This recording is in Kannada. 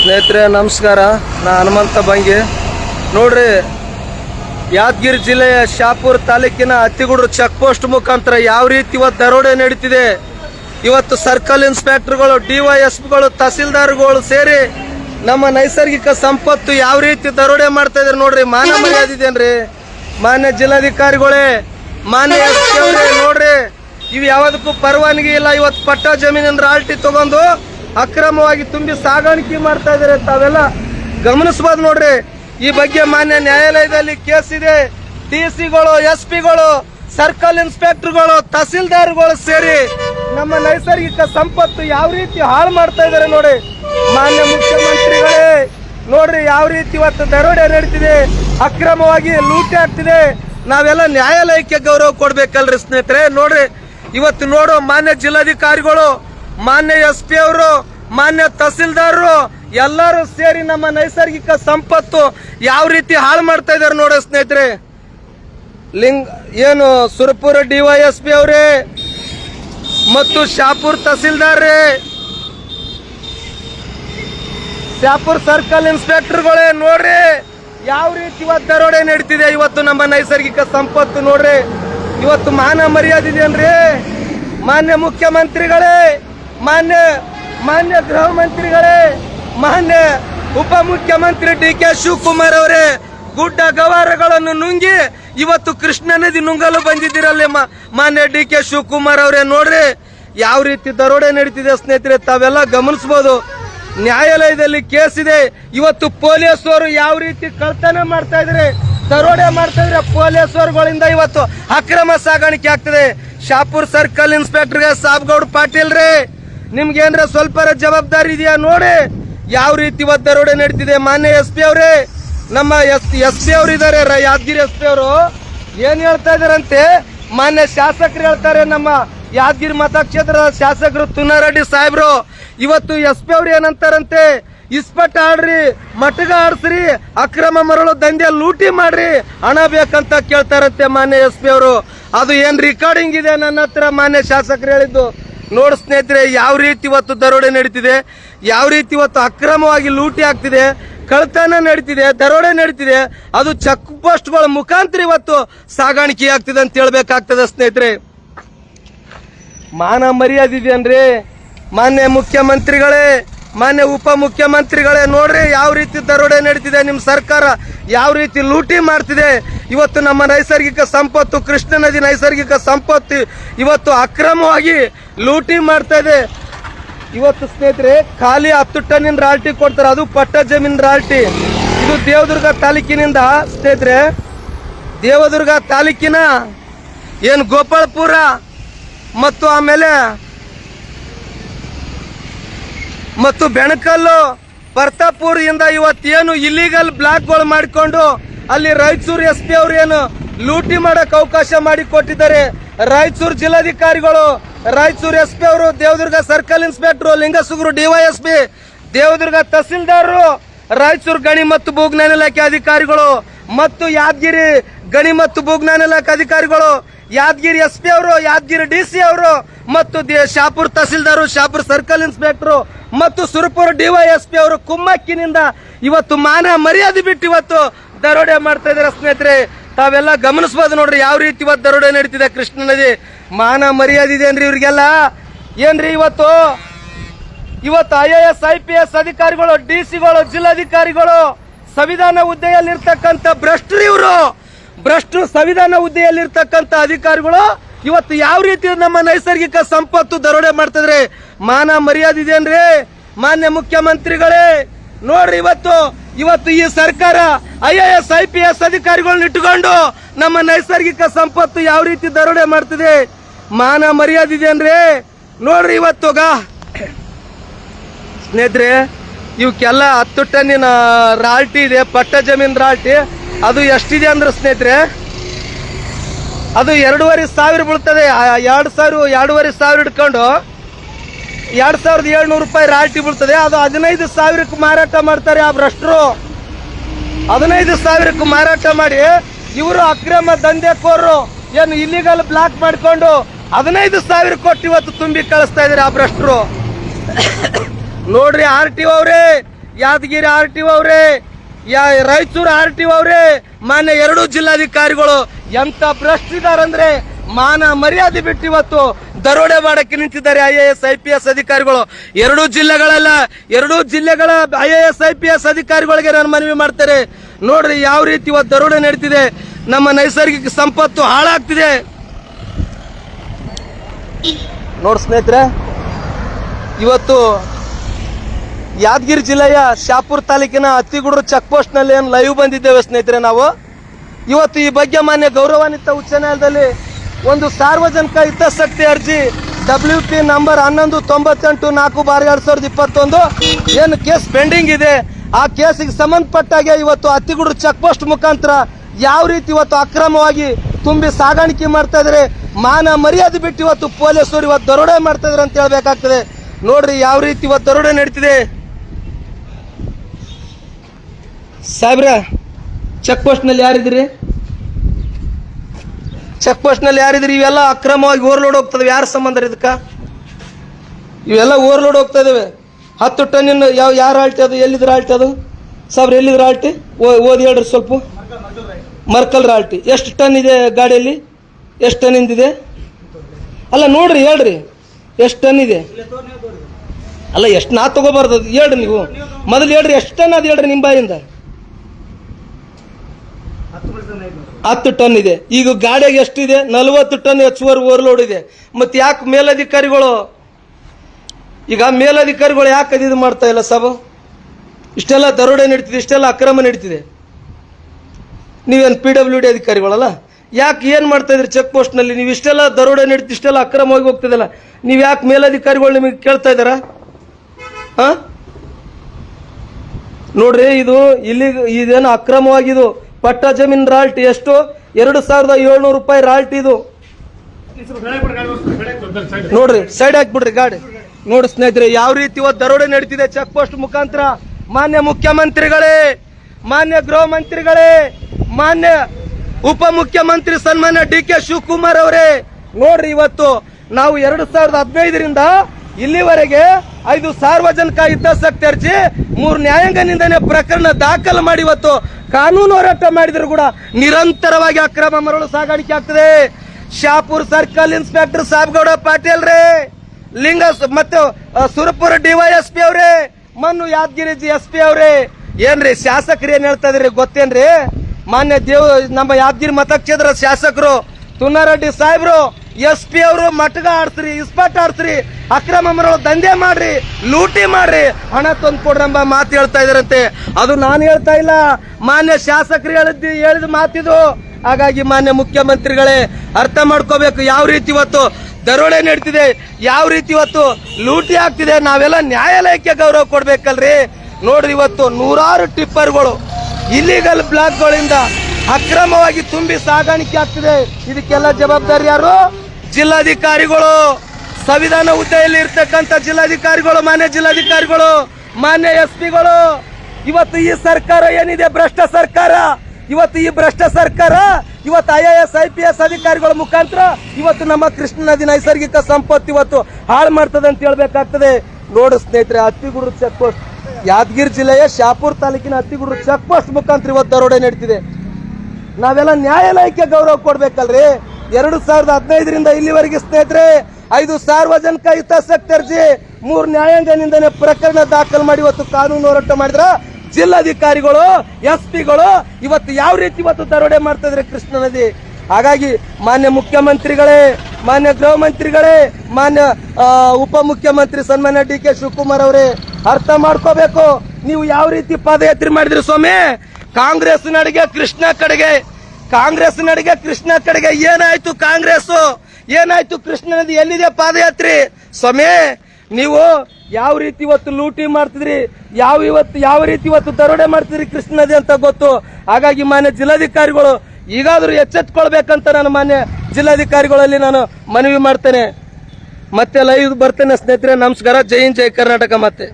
ಸ್ನೇಹಿತರೆ ನಮಸ್ಕಾರ. ನಾ ಹನುಮಂತ ಬಂಗಿ. ನೋಡ್ರಿ ಯಾದಗಿರಿ ಜಿಲ್ಲೆಯ ಶಾಪುರ್ ತಾಲೂಕಿನ ಅತ್ತಿಗುಡ್ರು ಚೆಕ್ ಪೋಸ್ಟ್ ಮುಖಾಂತರ ಯಾವ ರೀತಿ ಇವತ್ತು ದರೋಡೆ ನಡೀತಿದೆ? ಇವತ್ತು ಸರ್ಕಲ್ ಇನ್ಸ್ಪೆಕ್ಟರ್ಗಳು ಡಿ ವೈ ಎಸ್ ಪಿಗಳು ತಹಸೀಲ್ದಾರ್ಗಳು ಸೇರಿ ನಮ್ಮ ನೈಸರ್ಗಿಕ ಸಂಪತ್ತು ಯಾವ ರೀತಿ ದರೋಡೆ ಮಾಡ್ತಾ ಇದಾರೆ ನೋಡ್ರಿ? ಮಾನ್ಯ ಮರ್ಯಾದಿದೇನ್ರಿ? ಮಾನ್ಯ ಜಿಲ್ಲಾಧಿಕಾರಿಗಳೇ ಮಾನ್ಯ ನೋಡ್ರಿ. ಇವು ಯಾವುದಕ್ಕೂ ಪರವಾನಗಿ ಇಲ್ಲ. ಇವತ್ತು ಪಟ್ಟ ಜಮೀನಿನ ರಾಲ್ಟಿ ತಗೊಂಡು ಅಕ್ರಮವಾಗಿ ತುಂಬಿ ಸಾಗಾಣಿಕೆ ಮಾಡ್ತಾ ಇದಾರೆ ತಾವೆಲ್ಲ ಗಮನಿಸ್ಬೋದು ನೋಡ್ರಿ. ಈ ಬಗ್ಗೆ ಮಾನ್ಯ ನ್ಯಾಯಾಲಯದಲ್ಲಿ ಕೇಸ್ ಇದೆ. ಡಿ ಸಿಗಳು ಎಸ್ ಪಿಗಳು ಸರ್ಕಲ್ ಇನ್ಸ್ಪೆಕ್ಟರ್ಗಳು, ತಹಸೀಲ್ದಾರ್ಗಳು ಸೇರಿ ನಮ್ಮ ನೈಸರ್ಗಿಕ ಸಂಪತ್ತು ಯಾವ ರೀತಿ ಹಾಳು ಮಾಡ್ತಾ ಇದಾರೆ ನೋಡಿ. ಮಾನ್ಯ ಮುಖ್ಯಮಂತ್ರಿಗಳೇ, ನೋಡ್ರಿ ಯಾವ ರೀತಿ ಇವತ್ತು ದರೋಡೆ ನಡೀತಿದೆ. ಅಕ್ರಮವಾಗಿ ಲೂಟಿ ಆಗ್ತಿದೆ. ನಾವೆಲ್ಲ ನ್ಯಾಯಾಲಯಕ್ಕೆ ಗೌರವ ಕೊಡ್ಬೇಕಲ್ರಿ ಸ್ನೇಹಿತರೆ. ನೋಡ್ರಿ, ಇವತ್ತು ನೋಡೋ ಮಾನ್ಯ ಜಿಲ್ಲಾಧಿಕಾರಿಗಳು ಮಾನ್ಯ ಎಸ್ ಪಿ ಅವರು, ಮಾನ್ಯ ತಹಸೀಲ್ದಾರರು, ಎಲ್ಲರೂ ಸೇರಿ ನಮ್ಮ ನೈಸರ್ಗಿಕ ಸಂಪತ್ತು ಯಾವ ರೀತಿ ಹಾಳು ಮಾಡ್ತಾ ಇದಾರೆ ನೋಡಿ ಸ್ನೇಹಿತರೆ. ಲಿಂಗ್, ಏನು Surapura D Y S P ಅವರೇ ಮತ್ತು ಶಾಪುರ್ ತಹಸೀಲ್ದಾರ್ ಶಾಪುರ್ ಸರ್ಕಲ್ ಇನ್ಸ್ಪೆಕ್ಟರ್ಗಳೇ ನೋಡ್ರಿ, ಯಾವ ರೀತಿ ಇವತ್ತು ದರೋಡೆ ನಡೀತಿದೆ ಇವತ್ತು ನಮ್ಮ ನೈಸರ್ಗಿಕ ಸಂಪತ್ತು ನೋಡ್ರಿ. ಇವತ್ತು ಮಾನ ಮರ್ಯಾದಿದೆ ಅನ್ರಿ ಮಾನ್ಯ ಮುಖ್ಯಮಂತ್ರಿಗಳೇ ಮಾನ್ಯ ಮಾನ್ಯ ಗೃಹ ಮಂತ್ರಿಗಳೇ, ಮಾನ್ಯ ಉಪ ಮುಖ್ಯಮಂತ್ರಿ ಡಿ ಕೆ ಶಿವಕುಮಾರ್ ಅವರೇ, ಗುಡ್ಡ ಗವಾರಗಳನ್ನು ನುಂಗಿ ಇವತ್ತು ಕೃಷ್ಣ ನದಿ ನುಂಗಲು ಬಂದಿದ್ದೀರಲ್ಲಿ ಮಾನ್ಯ ಡಿ ಕೆ ಶಿವಕುಮಾರ್ ಅವರೇ, ನೋಡ್ರಿ ಯಾವ ರೀತಿ ದರೋಡೆ ನಡೀತಿದೆ ಸ್ನೇಹಿತರೆ, ತಾವೆಲ್ಲ ಗಮನಿಸಬಹುದು ನ್ಯಾಯಾಲಯದಲ್ಲಿ ಕೇಸ್ ಇದೆ. ಇವತ್ತು ಪೊಲೀಸರು ಯಾವ ರೀತಿ ಕಳ್ತನ ಮಾಡ್ತಾ ಇದ್ರೆ ದರೋಡೆ ಮಾಡ್ತಾ ಇದ್ರೆ ಪೊಲೀಸರುಗಳಿಂದ ಇವತ್ತು ಅಕ್ರಮ ಸಾಗಾಣಿಕೆ ಆಗ್ತದೆ. ಶಾಪುರ್ ಸರ್ಕಲ್ ಇನ್ಸ್ಪೆಕ್ಟರ್ಗೆ ಸಾಬ್ಗೌಡ್ ಪಾಟೀಲ್ ರೀ ನಿಮ್ಗೇನ್ರ ಸ್ವಲ್ಪ ಜವಾಬ್ದಾರಿ ಇದೆಯಾ ನೋಡಿ. ಯಾವ ರೀತಿ ಇವತ್ತು ದರೋಡೆ ನಡೀತಿದೆ ಮಾನ್ಯ ಎಸ್ ಪಿ ಅವರೇ. ನಮ್ಮ ಎಸ್ ಎಸ್ ಪಿ ಅವರು ಇದಾರೆ, ರ- ಯಾದಗಿರಿ ಎಸ್ ಪಿ ಅವರು. ಏನ್ ಹೇಳ್ತಾ ಇದಾರಂತೆ? ಮಾನ್ಯ ಶಾಸಕರು ಹೇಳ್ತಾರೆ, ನಮ್ಮ ಯಾದಗಿರಿ ಮತಕ್ಷೇತ್ರದ ಶಾಸಕರು ತುನಾರೆಡ್ಡಿ ಸಾಹೇಬ್ರು. ಇವತ್ತು ಎಸ್ ಪಿ ಅವ್ರು ಏನಂತಾರಂತೆ? ಇಸ್ಪಟ್ ಆಡ್ರಿ ಮಟಗ ಆಡ್ಸ್ರಿ, ಅಕ್ರಮ ಮರಳು ದಂಧೆ ಲೂಟಿ ಮಾಡ್ರಿ, ಹಣ ಬೇಕಂತ ಕೇಳ್ತಾರಂತೆ ಮಾನ್ಯ ಎಸ್ ಪಿ ಅವರು. ಅದು ಏನ್ ರೆಕಾರ್ಡಿಂಗ್ ಇದೆ ನನ್ನ ಹತ್ರ ಮಾನ್ಯ ಶಾಸಕರು ಹೇಳಿದ್ದು. ನೋಡ್ ಸ್ನೇಹಿತರೆ, ಯಾವ ರೀತಿ ಇವತ್ತು ದರೋಡೆ ನಡೀತಿದೆ, ಯಾವ ರೀತಿ ಇವತ್ತು ಅಕ್ರಮವಾಗಿ ಲೂಟಿ ಆಗ್ತಿದೆ ಕಳ್ತನ ನಡೀತಿದೆ, ದರೋಡೆ ನಡೀತಿದೆ, ಅದು ಚೆಕ್ ಪೋಸ್ಟ್ಗಳ ಮುಖಾಂತರ ಇವತ್ತು ಸಾಗಾಣಿಕೆ ಆಗ್ತಿದೆ ಅಂತ ಹೇಳ್ಬೇಕಾಗ್ತದೆ ಸ್ನೇಹಿತರೆ. ಮಾನ ಮರ್ಯಾದೆ ಇದೆಯನ್ರಿ ಮಾನ್ಯ ಮುಖ್ಯಮಂತ್ರಿಗಳೇ, ಮಾನ್ಯ ಉಪಮುಖ್ಯಮಂತ್ರಿಗಳೇ ನೋಡ್ರಿ ಯಾವ ರೀತಿ ದರೋಡೆ ನಡೀತಿದೆ ನಿಮ್ಮ ಸರ್ಕಾರ. ಯಾವ ರೀತಿ ಲೂಟಿ ಮಾಡ್ತಿದೆ? ಇವತ್ತು ನಮ್ಮ ನೈಸರ್ಗಿಕ ಸಂಪತ್ತು, ಕೃಷ್ಣ ನದಿ ನೈಸರ್ಗಿಕ ಸಂಪತ್ತು ಇವತ್ತು ಅಕ್ರಮವಾಗಿ ಲೂಟಿ ಮಾಡ್ತಾ ಇದೆ. ಇವತ್ತು ಸ್ನೇಹಿತರೆ, ಖಾಲಿ ಹತ್ತು ಟನ್ನಿನ ರಾಲ್ಟಿ ಕೊಡ್ತಾರೆ. ಅದು ಪಟ್ಟ ಜಮೀನ್ ರಾಲ್ಟಿ. ಇದು ದೇವದುರ್ಗ ತಾಲೂಕಿನಿಂದ ಸ್ನೇಹಿತರೆ, ದೇವದುರ್ಗ ತಾಲೂಕಿನ ಏನು ಗೋಪಾಳಪುರ ಮತ್ತು ಆಮೇಲೆ ಮತ್ತು ಬೆಣಕಲ್ಲು ಪರ್ತಾಪುರ್ ಇಂದ ಇವತ್ತೇನು ಇಲ್ಲಿಗಲ್ ಬ್ಲಾಕ್ಗಳು ಮಾಡಿಕೊಂಡು ಅಲ್ಲಿ ರಾಯಚೂರು ಎಸ್ ಪಿ ಅವ್ರು ಏನು ಲೂಟಿ ಮಾಡಕ್ ಅವಕಾಶ ಮಾಡಿ ಕೊಟ್ಟಿದ್ದಾರೆ ರಾಯಚೂರು ಜಿಲ್ಲಾಧಿಕಾರಿಗಳು, ರಾಯಚೂರು ಎಸ್ ಪಿ ಅವರು, Devadurga circle inspector, Lingasugur DYSP Devadurga ತಹಸೀಲ್ದಾರರು, Raichur ಗಣಿ ಮತ್ತು ಭೂಜ್ಞಾನ ಇಲಾಖೆ ಅಧಿಕಾರಿಗಳು ಮತ್ತು ಯಾದಗಿರಿ ಗಣಿ ಮತ್ತು ಭೂಜ್ಞಾನ ಇಲಾಖೆ ಅಧಿಕಾರಿಗಳು, ಯಾದಗಿರಿ ಎಸ್ ಪಿ ಅವರು, ಯಾದಗಿರಿ ಡಿ ಸಿ ಅವರು ಮತ್ತು ಶಾಪುರ್ ತಹಸೀಲ್ದಾರು, ಶಾಪುರ್ ಸರ್ಕಲ್ ಇನ್ಸ್ಪೆಕ್ಟರ್ ಮತ್ತು ಸುರಪುರ ಡಿವೈಎಸ್ಪಿ ಅವರು ಕುಮ್ಮಕ್ಕಿನಿಂದ ಇವತ್ತು ಮಾನ ಮರ್ಯಾದೆ ಬಿಟ್ಟು ಇವತ್ತು ದರೋಡೆ ಮಾಡ್ತಾ ಇದ್ದಾರೆ ಸ್ನೇಹಿತರೆ. ತಾವೆಲ್ಲ ಗಮನಿಸಬಹುದು ನೋಡ್ರಿ ಯಾವ ರೀತಿ ಇವತ್ತು ದರೋಡೆ ನಡೀತಿದೆ ಕೃಷ್ಣ ನದಿ. ಮಾನ ಮರ್ಯಾದೆ ಇದೆ ಏನ್ರಿ ಇವ್ರಿಗೆಲ್ಲ? ಏನ್ರಿ ಇವತ್ತು? ಇವತ್ತು I A S I P S ಅಧಿಕಾರಿಗಳು ಡಿ ಸಿಗಳು ಜಿಲ್ಲಾಧಿಕಾರಿಗಳು ಸಂವಿಧಾನ ಹುದ್ದೆಯಲ್ಲಿರ್ತಕ್ಕಂಥ ಭ್ರಷ್ಟರು ಇವರು. ಭ್ರಷ್ಟ್ರು ಸಂವಿಧಾನ ಹುದ್ದೆಯಲ್ಲಿರ್ತಕ್ಕಂಥ ಅಧಿಕಾರಿಗಳು ಇವತ್ತು ಯಾವ ರೀತಿ ನಮ್ಮ ನೈಸರ್ಗಿಕ ಸಂಪತ್ತು ದರೋಡೆ ಮಾಡ್ತಿದ್ರೆ ಮಾನ ಮರ್ಯಾದೆ ಮಾನ್ಯ ಮುಖ್ಯಮಂತ್ರಿಗಳೇ, ನೋಡ್ರಿ ಇವತ್ತು ಇವತ್ತು ಈ ಸರ್ಕಾರ I A S, I P S ಅಧಿಕಾರಿಗಳನ್ನ ಇಟ್ಟುಕೊಂಡು ನಮ್ಮ ನೈಸರ್ಗಿಕ ಸಂಪತ್ತು ಯಾವ ರೀತಿ ದರೋಡೆ ಮಾಡ್ತಿದೆ? ಮಾನ ಮರ್ಯಾದೆ ಇದೆಯನ್ರಿ ನೋಡ್ರಿ ಇವತ್ತು, ಗಾ, ಸ್ನೇಹಿತರೆ, ಇವಕ್ಕೆಲ್ಲ ಹತ್ತು ಟನ್ನಿನ ರಾಲ್ಟಿ ಇದೆ, ಪಟ್ಟ ಜಮೀನ್ ರಾಲ್ಟಿ. ಅದು ಎಷ್ಟಿದೆ ಅಂದ್ರೆ ಸ್ನೇಹಿತರೆ? ಅದು ಎರಡೂವರೆ ಸಾವಿರ ಬೀಳ್ತದೆ. ಎರಡು ಸಾವಿರ, ಎರಡೂವರೆ ಸಾವಿರ ಇಟ್ಕೊಂಡು ಎರಡು ಸಾವಿರದ ಏಳ್ನೂರು ರೂಪಾಯಿ ರಾಲ್ಟಿ ಬೀಳ್ತದೆ. ಅದು ಹದಿನೈದು ಸಾವಿರಕ್ಕೆ ಮಾರಾಟ ಮಾಡ್ತಾರೆ ಆ ಭ್ರಷ್ಟರು. ಹದಿನೈದು ಸಾವಿರಕ್ಕೆ ಮಾರಾಟ ಮಾಡಿ ಇವರು ಅಕ್ರಮ ದಂಧೆಕೋರರು, ಏನು ಇಲ್ಲಿಗಲ್ ಬ್ಲಾಕ್ ಮಾಡಿಕೊಂಡು ಹದಿನೈದು ಸಾವಿರ ಕೊಟ್ಟು ಇವತ್ತು ತುಂಬಿ ಕಳಿಸ್ತಾ ಇದ್ದಾರೆ ಆ ಭ್ರಷ್ಟರು. ನೋಡ್ರಿ ಆರ್ ಟಿ ಅವ್ರೆ, ಯಾದಗಿರಿ ಆರ್ ಟಿ ಅವರೇ ಯಾ ರಾಯಚೂರು ಆರ್ ಟಿ ಅವರೇ, ಮಾನ್ಯ ಎರಡು ಜಿಲ್ಲಾಧಿಕಾರಿಗಳು ಎಂತ ಭ್ರಷ್ಟಿದಾರಂದ್ರೆ ಮಾನ ಮರ್ಯಾದೆ ಬಿಟ್ಟು ಇವತ್ತು ದರೋಡೆ ಮಾಡಕ್ಕೆ ನಿಂತಿದ್ದಾರೆ I A S, I P S ಅಧಿಕಾರಿಗಳು. ಎರಡೂ ಜಿಲ್ಲೆಗಳಲ್ಲ, ಎರಡೂ ಜಿಲ್ಲೆಗಳ I A S, I P S ಅಧಿಕಾರಿಗಳಿಗೆ ನಾನು ಮನವಿ ಮಾಡ್ತಾರೆ ನೋಡ್ರಿ ಯಾವ ರೀತಿ ಇವತ್ತು ದರೋಡೆ ನಡೀತಿದೆ. ನಮ್ಮ ನೈಸರ್ಗಿಕ ಸಂಪತ್ತು ಹಾಳಾಗ್ತಿದೆ. ನೋಡಿ ಸ್ನೇಹಿತರೆ, ಇವತ್ತು ಯಾದಗಿರಿ ಜಿಲ್ಲೆಯ ಶಾಪುರ್ ತಾಲೂಕಿನ ಅತ್ತಿಗುಡ್ರು ಚೆಕ್ ಪೋಸ್ಟ್ನಲ್ಲಿ ಏನು ಲೈವ್ ಬಂದಿದ್ದೇವೆ ಸ್ನೇಹಿತರೆ ನಾವು. ಇವತ್ತು ಈ ಬಗ್ಗೆ ಮಾನ್ಯ ಗೌರವಾನ್ವಿತ ಉಚ್ಚ ನ್ಯಾಯಾಲಯದಲ್ಲಿ ಒಂದು ಸಾರ್ವಜನಿಕ ಹಿತಾಸಕ್ತಿ ಅರ್ಜಿ ಡಬ್ಲ್ಯೂ ಪಿ ನಂಬರ್ ಹನ್ನೊಂದು ತೊಂಬತ್ತೆಂಟು ನಾಲ್ಕು ಬಾರ್ ಎರಡ್ ಸಾವಿರದ ಇಪ್ಪತ್ತೊಂದು. ಏನು ಕೇಸ್ ಪೆಂಡಿಂಗ್ ಇದೆ. ಆ ಕೇಸಿಗೆ ಸಂಬಂಧಪಟ್ಟಾಗೆ ಇವತ್ತು ಅತ್ತಿಗುಡ್ರು ಚೆಕ್ ಪೋಸ್ಟ್ ಮುಖಾಂತರ ಯಾವ ರೀತಿ ಇವತ್ತು ಅಕ್ರಮವಾಗಿ ತುಂಬಿ ಸಾಗಾಣಿಕೆ ಮಾಡ್ತಾ ಇದ್ರೆ ಮಾನ ಮರ್ಯಾದೆ ಬಿಟ್ಟು ಇವತ್ತು ಪೊಲೀಸರು ಇವತ್ತು ದರೋಡೆ ಮಾಡ್ತಾ ಇದ್ರೆ ಅಂತ ಹೇಳ್ಬೇಕಾಗ್ತದೆ. ನೋಡ್ರಿ ಯಾವ ರೀತಿ ಇವತ್ತು ದರೋಡೆ ನಡೀತಿದೆ. ಸಾಹೇಬ್ರ ಚೆಕ್ ಪೋಸ್ಟ್ನಲ್ಲಿ ಯಾರಿದ್ರಿ ಚೆಕ್ ಪೋಸ್ಟ್ನಲ್ಲಿ ಯಾರಿದ್ರಿ ಇವೆಲ್ಲ ಅಕ್ರಮವಾಗಿ ಓವರ್ಲೋಡ್ ಹೋಗ್ತದೆ. ಯಾರ ಸಂಬಂಧ ಇದಕ್ಕ? ಇವೆಲ್ಲ ಓವರ್ಲೋಡ್ ಹೋಗ್ತಾ ಹತ್ತು ಟನ್ನಿನ ಯಾವ ಯಾರ ಆಲ್ಟಿ ಅದು? ಎಲ್ಲಿದ್ರ ಆಲ್ಟಿ ಅದು? ಸಾಬ್ರ ಎಲ್ಲಿದ್ರ ಓ- ಓದಿ ಹೇಳ್ರಿ ಸ್ವಲ್ಪ. ಮರ್ಕಲ್ ಆಲ್ಟಿ ಎಷ್ಟು ಟನ್ ಇದೆ ಗಾಡಿಯಲ್ಲಿ? ಎಷ್ಟು ಟನ್ ಇದೆ ಅಲ್ಲ, ನೋಡ್ರಿ, ಹೇಳ್ರಿ. ಎಷ್ಟು ಟನ್ ಇದೆ? ಅಲ್ಲ, ಎಷ್ಟು ನಾ ತಗೋಬಾರ್ದು ಹೇಳ್ರಿ ನೀವು. ಮೊದಲು ಹೇಳ್ರಿ, ಎಷ್ಟು ಟನ್ ಅದು ಹೇಳ್ರಿ ನಿಮ್ಮ ಬಾಯಿಂದ? ಹತ್ತು ಟನ್ ಇದೆ. ಈಗ ಗಾಡಿಯಾಗ ಎಷ್ಟಿದೆ? ನಲವತ್ತು ಟನ್ ಹೆಚ್ಚುವರಿ ಓವರ್ಲೋಡ್ ಇದೆ. ಮತ್ತು ಯಾಕೆ ಮೇಲಧಿಕಾರಿಗಳು ಈಗ ಮೇಲಧಿಕಾರಿಗಳು ಯಾಕೆ ಅದು ಇದು ಮಾಡ್ತಾ ಇಲ್ಲ ಸಾಬು? ಇಷ್ಟೆಲ್ಲ ದರೋಡೆ ನಡೀತಿದೆ, ಇಷ್ಟೆಲ್ಲ ಅಕ್ರಮ ನಡೀತಿದೆ. ನೀವೇನು ಪಿ ಡಬ್ಲ್ಯೂ ಡಿ ಅಧಿಕಾರಿಗಳಲ್ಲ? ಯಾಕೆ ಏನು ಮಾಡ್ತಾ ಇದ್ರಿ ಚೆಕ್ ಪೋಸ್ಟ್ನಲ್ಲಿ ನೀವು ಇಷ್ಟೆಲ್ಲ ದರೋಡೆ ನಡೀತಿ ಇಷ್ಟೆಲ್ಲ ಅಕ್ರಮವಾಗಿ ಹೋಗ್ತಿದಲ್ಲ. ನೀವು ಯಾಕೆ ಮೇಲಧಿಕಾರಿಗಳು ನಿಮಗೆ ಕೇಳ್ತಾ ಇದ್ದಾರಾ? ಹಾಂ? ನೋಡ್ರಿ, ಇದು ಇಲ್ಲಿ ಇದೇನು ಅಕ್ರಮವಾಗಿದು ಪಟ್ಟ ಜಮೀನ್ ರಾಲ್ಟಿ ಎಷ್ಟು? ಎರಡು ಸಾವಿರದ ಏಳ್ನೂರು ರೂಪಾಯಿ ರಾಲ್ಟಿ ಇದು. ನೋಡ್ರಿ ಸೈಡ್ ಹಾಕ್ಬಿಡ್ರಿ, ಗಾಡಿ. ನೋಡಿ ಸ್ನೇಹಿತರೆ, ಯಾವ ರೀತಿ ಇವತ್ತು ದರೋಡೆ ನಡೀತಿದೆ ಚೆಕ್ ಪೋಸ್ಟ್ ಮುಖಾಂತರ. ಮಾನ್ಯ ಮುಖ್ಯಮಂತ್ರಿಗಳೇ, ಮಾನ್ಯ ಗೃಹ ಮಂತ್ರಿಗಳೇ, ಮಾನ್ಯ ಉಪ ಮುಖ್ಯಮಂತ್ರಿ ಸನ್ಮಾನ್ಯ ಡಿ ಕೆ ಶಿವಕುಮಾರ್ ಅವರೇ. ನೋಡ್ರಿ ಇವತ್ತು ನಾವು ಎರಡು ಸಾವಿರದ ಹದಿನೈದರಿಂದ ಇಲ್ಲಿವರೆಗೆ ಐದು ಸಾರ್ವಜನಿಕ ಹಿತಾಸಕ್ತಿ ಅರ್ಜಿ ಮೂರು ನ್ಯಾಯಾಂಗ ನಿಂದನೆ ಪ್ರಕರಣ ದಾಖಲು ಮಾಡಿ ಇವತ್ತು ಕಾನೂನು ಹೋರಾಟ ಮಾಡಿದ್ರು ಕೂಡ ನಿರಂತರವಾಗಿ ಅಕ್ರಮ ಮರಳು ಸಾಗಾಣಿಕೆ ಆಗ್ತದೆ. ಶಾಪುರ್ ಸರ್ಕಲ್ ಇನ್ಸ್ಪೆಕ್ಟರ್ ಸಾಬ್ಗೌಡ ಪಾಟೀಲ್ ರೀ, ಲಿಂಗ ಮತ್ತೆ ಸುರಪುರ ಡಿವೈಎಸ್ಪಿ ಅವರೇ ಮನ್ನು ಯಾದಗಿರಿ ಜಿ ಎಸ್ ಪಿ ಅವರೇ. ಏನ್ರಿ ಶಾಸಕರು ಏನ್ ಹೇಳ್ತಾ ಇದ್ರಿ ಗೊತ್ತೇನ್ರಿ? ಮಾನ್ಯ ದೇವ್ ನಮ್ಮ ಯಾದಗಿರಿ ಮತಕ್ಷೇತ್ರ ಶಾಸಕರು ತುನ್ನಾರೆಡ್ಡಿ ಸಾಹೇಬ್ರು ಎಸ್ ಪಿ ಅವರು ಮಟ್ಗ ಆಡ್ಸ್ರಿ, ಇಸ್ಪಟ್ ಆಡ್ಸ್ರಿ, ಅಕ್ರಮ ಮರಳು ದಂಧೆ ಮಾಡ್ರಿ, ಲೂಟಿ ಮಾಡ್ರಿ, ಹಣ ತಂದು ಕೊಡ್ರಿ ಎಂಬ ಮಾತು ಹೇಳ್ತಾ ಇದ್ರಂತೆ ಅದು ನಾನು ಹೇಳ್ತಾ ಇಲ್ಲ, ಮಾನ್ಯ ಶಾಸಕರು ಹೇಳಿದ್ದು, ಹೇಳಿದ ಮಾತಿದು. ಹಾಗಾಗಿ ಮಾನ್ಯ ಮುಖ್ಯಮಂತ್ರಿಗಳೇ, ಅರ್ಥ ಮಾಡ್ಕೋಬೇಕು, ಯಾವ ರೀತಿ ಇವತ್ತು ದರೋಡೆ ನಡೀತಿದೆ, ಯಾವ ರೀತಿ ಇವತ್ತು ಲೂಟಿ ಆಗ್ತಿದೆ, ನಾವೆಲ್ಲ ನ್ಯಾಯಾಲಯಕ್ಕೆ ಗೌರವ ಕೊಡ್ಬೇಕಲ್ರಿ. ನೋಡ್ರಿ ಇವತ್ತು ನೂರಾರು ಟಿಪ್ಪರ್ಗಳು ಇಲ್ಲಿಗಲ್ ಬ್ಲಾಕ್ಗಳಿಂದ ಅಕ್ರಮವಾಗಿ ತುಂಬಿ ಸಾಗಾಣಿಕೆ ಆಗ್ತಿದೆ. ಇದಕ್ಕೆಲ್ಲ ಜವಾಬ್ದಾರಿ ಯಾರು? ಜಿಲ್ಲಾಧಿಕಾರಿಗಳು. ಸಂವಿಧಾನ ಹುದ್ದೆಯಲ್ಲಿ ಇರ್ತಕ್ಕಂಥ ಜಿಲ್ಲಾಧಿಕಾರಿಗಳು, ಮಾನ್ಯ ಜಿಲ್ಲಾಧಿಕಾರಿಗಳು, ಮಾನ್ಯ ಎಸ್ ಪಿಗಳು ಇವತ್ತು ಈ ಸರ್ಕಾರ ಏನಿದೆ? ಭ್ರಷ್ಟ ಸರ್ಕಾರ. ಇವತ್ತು ಈ ಭ್ರಷ್ಟ ಸರ್ಕಾರ, ಇವತ್ತು I A S, I P S ಅಧಿಕಾರಿಗಳ ಮುಖಾಂತರ ಇವತ್ತು ನಮ್ಮ ಕೃಷ್ಣ ನದಿ ನೈಸರ್ಗಿಕ ಸಂಪತ್ತು ಇವತ್ತು ಹಾಳು ಮಾಡ್ತದೆ ಅಂತ ಹೇಳ್ಬೇಕಾಗ್ತದೆ. ನೋಡು ಸ್ನೇಹಿತರೆ ಹತ್ತಿಗುಡ್ರು ಚೆಕ್ ಪೋಸ್ಟ್ ಯಾದಗಿರಿ ಜಿಲ್ಲೆಯ ಶಾಪುರ್ ತಾಲೂಕಿನ ಹತ್ತಿಗುಡ್ರು ಚೆಕ್ ಪೋಸ್ಟ್ ಮುಖಾಂತರ ಇವತ್ತು ದರೋಡೆ ನಡೀತಿದೆ. ನಾವೆಲ್ಲ ನ್ಯಾಯಾಲಯಕ್ಕೆ ಗೌರವ ಕೊಡ್ಬೇಕಲ್ರಿ? ಎರಡು ಸಾವಿರದ ಹದಿನೈದರಿಂದ ಇಲ್ಲಿವರೆಗೆ ಸ್ನೇಹಿತರೆ, ಐದು ಸಾರ್ವಜನಿಕ ಹಿತಾಸಕ್ತಿ ಅರ್ಜಿ, ಮೂರು ನ್ಯಾಯಾಂಗ ನಿಂದನೆ ಪ್ರಕರಣ ದಾಖಲು ಮಾಡಿ ಇವತ್ತು ಕಾನೂನು ಹೋರಾಟ ಮಾಡಿದ್ರ ಜಿಲ್ಲಾಧಿಕಾರಿಗಳು ಎಸ್ ಪಿಗಳು ಇವತ್ತು ಯಾವ ರೀತಿ ಇವತ್ತು ದರೋಡೆ ಮಾಡ್ತಾ ಇದ್ರೆ ಕೃಷ್ಣ ನದಿ? ಹಾಗಾಗಿ ಮಾನ್ಯ ಮುಖ್ಯಮಂತ್ರಿಗಳೇ, ಮಾನ್ಯ ಗೃಹ ಮಂತ್ರಿಗಳೇ, ಮಾನ್ಯ ಉಪ ಉಪಮುಖ್ಯಮಂತ್ರಿ ಸನ್ಮಾನ್ಯ ಡಿ ಕೆ ಶಿವಕುಮಾರ್ ಅವರೇ, ಅರ್ಥ ಮಾಡ್ಕೋಬೇಕು. ನೀವು ಯಾವ ರೀತಿ ಪಾದಯಾತ್ರೆ ಮಾಡಿದ್ರಿ ಸ್ವಾಮಿ? ಕಾಂಗ್ರೆಸ್ ನಡಿಗೆ ಕೃಷ್ಣ ಕಡೆಗೆ. ಕಾಂಗ್ರೆಸ್ ನಡಿಗೆ ಕೃಷ್ಣ ಕಡೆಗೆ. ಏನಾಯ್ತು ಕಾಂಗ್ರೆಸ್ ಏನಾಯ್ತು ಕೃಷ್ಣ ನದಿ ಎಲ್ಲಿದೆ ಪಾದಯಾತ್ರಿ? ಸ್ವಾಮಿ, ನೀವು ಯಾವ ರೀತಿ ಇವತ್ತು ಲೂಟಿ ಮಾಡ್ತಿದ್ರಿ? ಯಾವ ಇವತ್ತು, ಯಾವ ರೀತಿ ಇವತ್ತು ದರೋಡೆ ಮಾಡ್ತಿದ್ರಿ ಕೃಷ್ಣ ನದಿ ಅಂತ ಗೊತ್ತು. ಹಾಗಾಗಿ ಮಾನ್ಯ ಜಿಲ್ಲಾಧಿಕಾರಿಗಳು ಈಗಾದ್ರೂ ಎಚ್ಚೆತ್ಕೊಳ್ಬೇಕಂತ ನಾನು ಮಾನ್ಯ ಜಿಲ್ಲಾಧಿಕಾರಿಗಳಲ್ಲಿ ನಾನು ಮನವಿ ಮಾಡ್ತೇನೆ. ಮತ್ತೆ ಲೈವ್ ಬರ್ತೇನೆ ಸ್ನೇಹಿತರೆ. ನಮಸ್ಕಾರ. ಜೈ ಹಿಂದ್, ಜೈ ಕರ್ನಾಟಕ ಮತ್ತೆ.